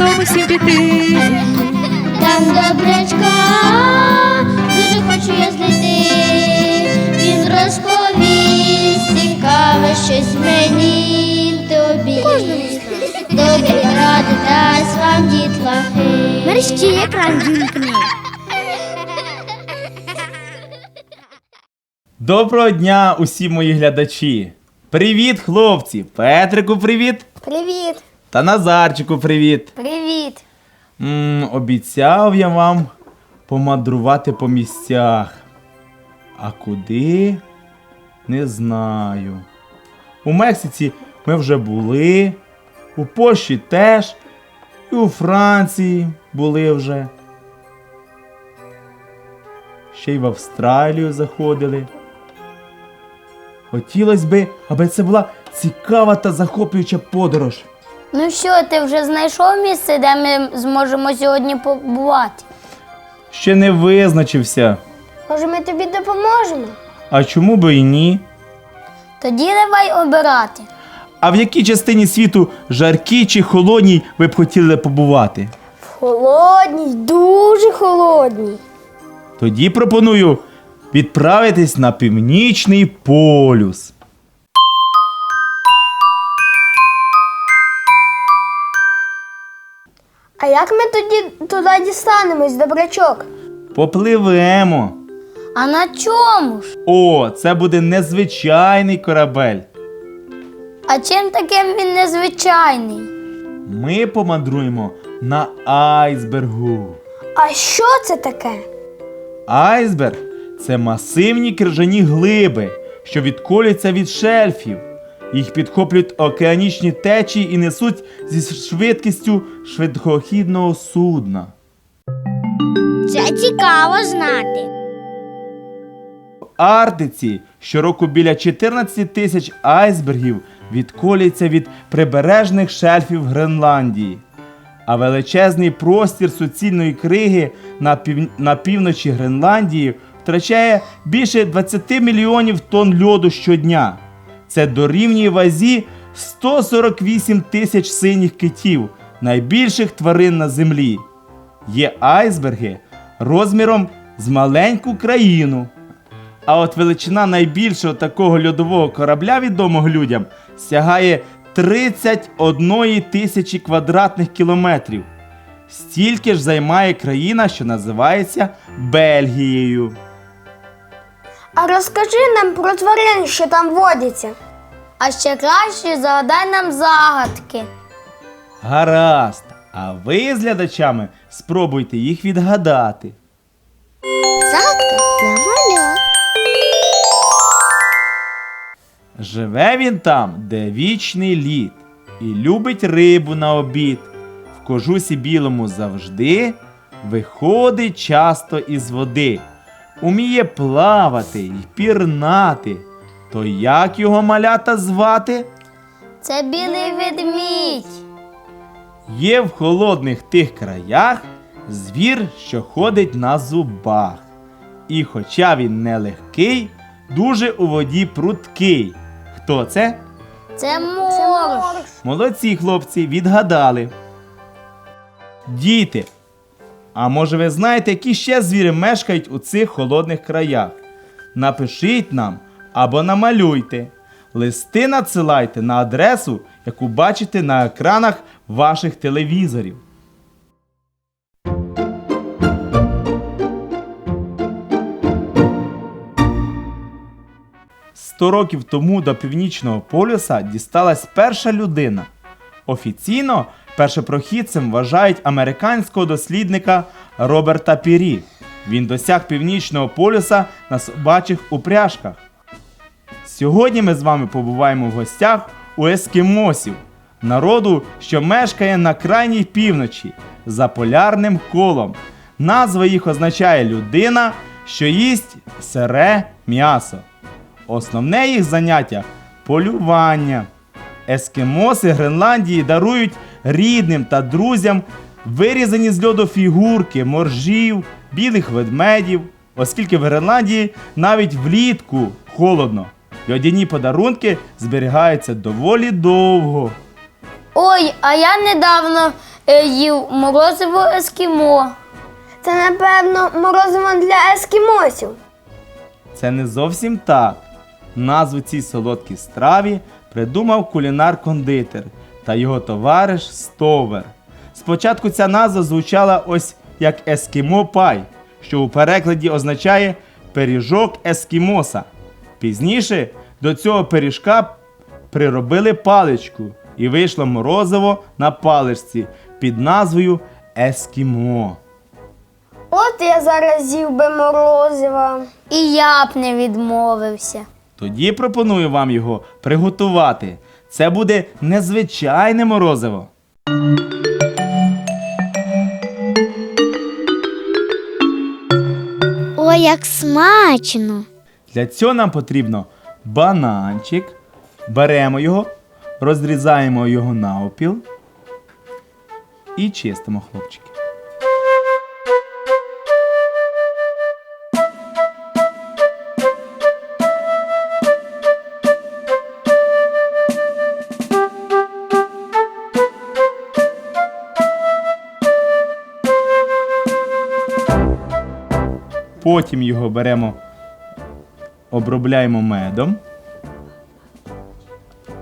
додому всім піти. Там добрячка, дуже хочу я знайти. Він розповість цікаве щось мені тобі. Добрі ради дасть вам дітлахи. Мерщі екран вімкни. Доброго дня, усі мої глядачі! Привіт, хлопці! Петрику, привіт! Привіт, Та Назарчику, привіт! привіт. м обіцяв я вам помадрувати по місцях. А куди? Не знаю. У Мексиці ми вже були, у Польщі теж, і у Франції були вже. Ще й в Австралію заходили. Хотілося би, аби це була цікава та захоплююча подорож. Ну що, ти вже знайшов місце, де ми зможемо сьогодні побувати? Ще не визначився. Може, ми тобі допоможемо? А чому би і ні? Тоді давай обирати. А в якій частині світу жаркій чи холодній ви б хотіли побувати? Холодній, дуже холодній. Тоді пропоную відправитись на північний полюс. Як ми тоді туди дістанемось, добрячок? Попливемо. А на чому ж? О, це буде незвичайний корабель. А чим таким він незвичайний? Ми помандруємо на айсбергу. А що це таке? Айсберг це масивні крижані глиби, що відколюються від шельфів. Їх підхоплюють океанічні течії і несуть зі швидкістю швидкохідного судна. Це цікаво знати. В Арктиці щороку біля 14 тисяч айсбергів відколюється від прибережних шельфів Гренландії. А величезний простір суцільної криги на, пів... на півночі Гренландії втрачає більше 20 мільйонів тонн льоду щодня. Це дорівнює вазі 148 тисяч синіх китів, найбільших тварин на землі. Є айсберги розміром з маленьку країну. А от величина найбільшого такого льодового корабля відомого людям сягає 31 тисячі квадратних кілометрів. Стільки ж займає країна, що називається Бельгією. А розкажи нам про тварин, що там водяться. А ще краще загадай нам загадки. Гаразд. А ви з глядачами спробуйте їх відгадати. Загадка для малят. Живе він там, де вічний лід, і любить рибу на обід. В кожусі білому завжди виходить часто із води. Уміє плавати й пірнати. То як його малята звати? Це білий ведмідь. Є в холодних тих краях звір, що ходить на зубах. І хоча він не легкий, дуже у воді пруткий. Хто це? Це морж. Молодці хлопці, відгадали. Діти. А може ви знаєте, які ще звірі мешкають у цих холодних краях? Напишіть нам або намалюйте. Листи надсилайте на адресу, яку бачите на екранах ваших телевізорів. Сто років тому до північного полюса дісталась перша людина. Офіційно першопрохідцем вважають американського дослідника Роберта Пірі. Він досяг північного полюса на собачих упряжках. Сьогодні ми з вами побуваємо в гостях у ескімосів, народу, що мешкає на крайній півночі за полярним колом. Назва їх означає людина, що їсть сире м'ясо. Основне їх заняття полювання. Ескімоси Гренландії дарують рідним та друзям вирізані з льоду фігурки, моржів, білих ведмедів, оскільки в Гренландії навіть влітку холодно. Льодяні подарунки зберігаються доволі довго. Ой, а я недавно е, їв морозиво ескімо. Це, напевно, морозиво для ескімосів. Це не зовсім так. Назву цій солодкій страві придумав кулінар-кондитер та його товариш Стовер. Спочатку ця назва звучала ось як ескімо пай, що у перекладі означає пиріжок ескімоса. Пізніше до цього пиріжка приробили паличку і вийшло морозиво на паличці під назвою Ескімо. От я зараз з'їв би морозива. І я б не відмовився. Тоді пропоную вам його приготувати. Це буде незвичайне морозиво. Ой, як смачно! Для цього нам потрібно бананчик. Беремо його, розрізаємо його навпіл і чистимо хлопчики. Потім його беремо обробляємо медом.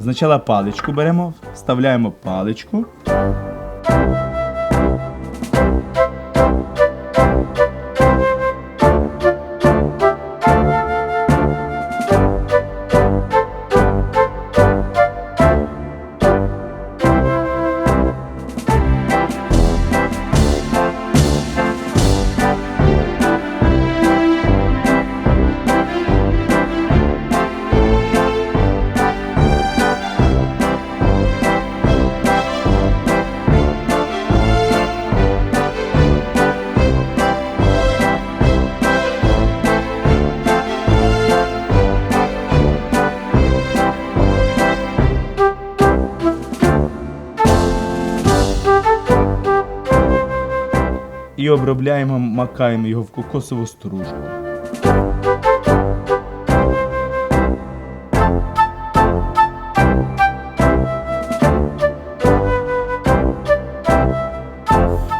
Спочатку паличку беремо, вставляємо паличку. І обробляємо, макаємо його в кокосову стружку.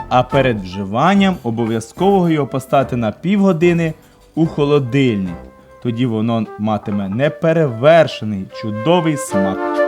А перед вживанням обов'язково його поставити на півгодини у холодильник. Тоді воно матиме неперевершений чудовий смак.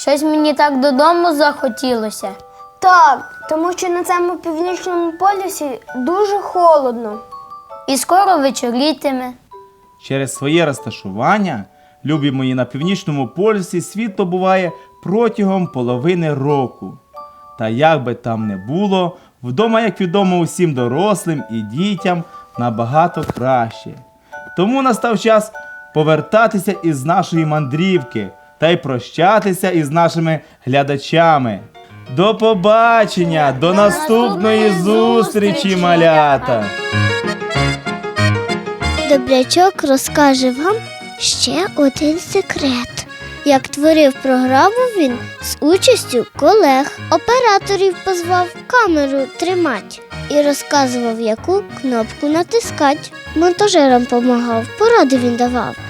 Щось мені так додому захотілося. Так, тому що на цьому північному полюсі дуже холодно. І скоро вечорітиме. Через своє розташування, любі мої на північному полюсі, світло буває протягом половини року. Та як би там не було, вдома, як відомо усім дорослим і дітям, набагато краще. Тому настав час повертатися із нашої мандрівки та й прощатися із нашими глядачами. До побачення, до наступної зустрічі, малята! Добрячок розкаже вам ще один секрет. Як творив програму він з участю колег, операторів позвав камеру тримать і розказував, яку кнопку натискать. Монтажерам помагав, поради він давав.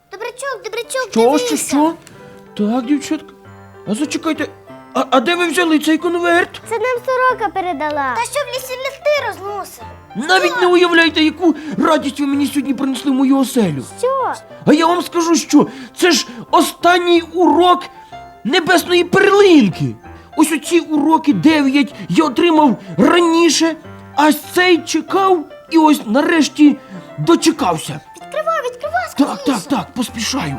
Добрячок, добрячок, Що, що, що? Так, дівчатка. А зачекайте, а, а де ви взяли цей конверт? Це нам сорока передала. Та що в лісі листи розносив? Навіть не уявляєте, яку радість ви мені сьогодні принесли в мою оселю. Що? А я вам скажу, що це ж останній урок небесної перлинки. Ось оці уроки дев'ять я отримав раніше, а цей чекав і ось нарешті дочекався. Так, так, так, поспішаю.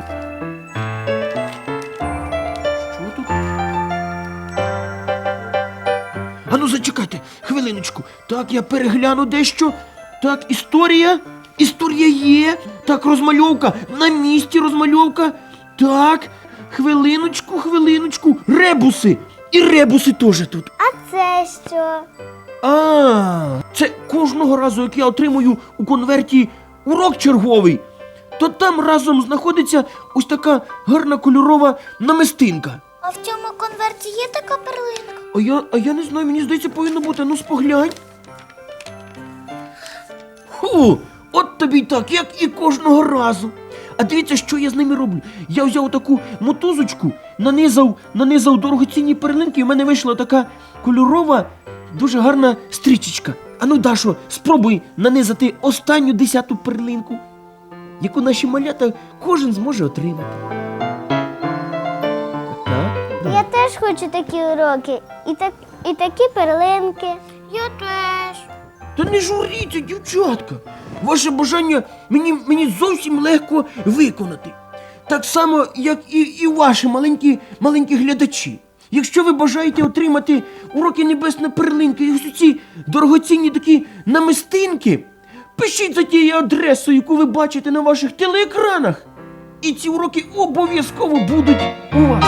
Що тут? Ану, зачекайте, хвилиночку. Так, я перегляну дещо. Так, історія. Історія є. Так, розмальовка. На місці розмальовка. Так, хвилиночку, хвилиночку. Ребуси. І ребуси теж тут. А це що? А, це кожного разу, як я отримую у конверті урок черговий, то там разом знаходиться ось така гарна кольорова намистинка. А в цьому конверті є така перлинка? А я, а я не знаю, мені здається, повинно бути. Ну споглянь. Ху, от тобі й так, як і кожного разу. А дивіться, що я з ними роблю. Я взяв таку мотузочку, нанизав, нанизав дорогоцінні перлинки, і в мене вийшла така кольорова, дуже гарна стрічечка. Ану, Дашо, спробуй нанизати останню десяту перлинку, яку наші малята кожен зможе отримати. Так, так. Я теж хочу такі уроки і, так, і такі перлинки. Я теж. Та не журіться, дівчатка. Ваше бажання мені, мені зовсім легко виконати. Так само, як і, і ваші маленькі, маленькі глядачі. Якщо ви бажаєте отримати уроки небесної перлинки і ось ці дорогоцінні такі намистинки, пишіть за тією адресою, яку ви бачите на ваших телеекранах. І ці уроки обов'язково будуть у вас.